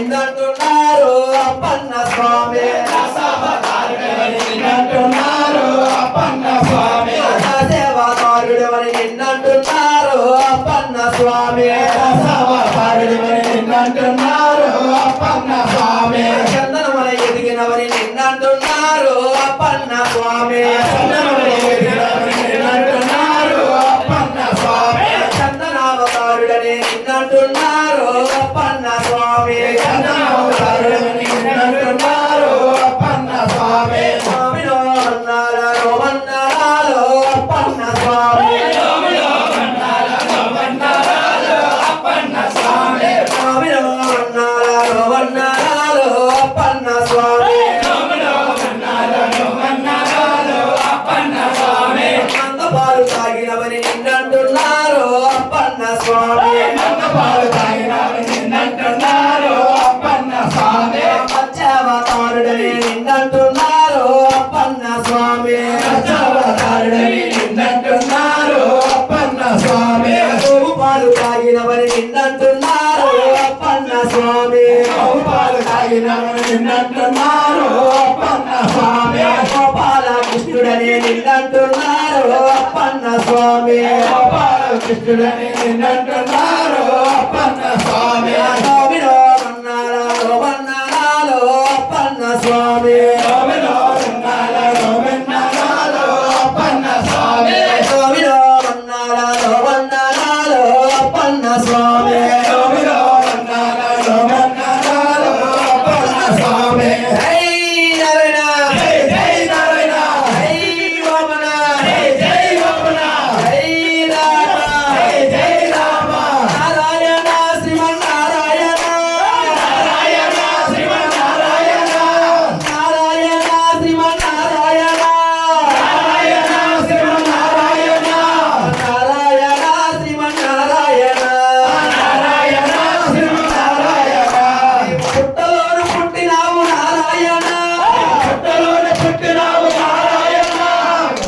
నిన్నంటున్నారు అప్పన్న స్వామి. నిన్నంటున్నారు అప్పన్న స్వామి. సేవాదారుడవని నిన్నంటున్నారు అప్పన్న స్వామి. సభారుడివని నిన్నంటున్నారు అప్పన్న స్వామి. చందనమని ఎదిగినవని నిన్నంటున్నారు అప్పన్న స్వామి. పాలు తాగినవని నిన్నంటున్నారు అప్పన్న స్వామి. మత్స్యావతారుడని నిన్నంటున్నారు అప్పన్న స్వామి. సభారుడిని నిన్నంటున్నారు అప్పన్న స్వామి. గోవు పాలు తాగినవని నిన్నంటున్నారు అప్పన్న స్వామి. పాలు తాగినవని నిన్నంటున్నారు అప్పన్న స్వామి. గోపాల కృష్ణుడని నిన్నంటున్నారు అప్పన్న స్వామి. గోపాల కృష్ణుడని నిన్నంటున్నారు స్వామి. స్వామి.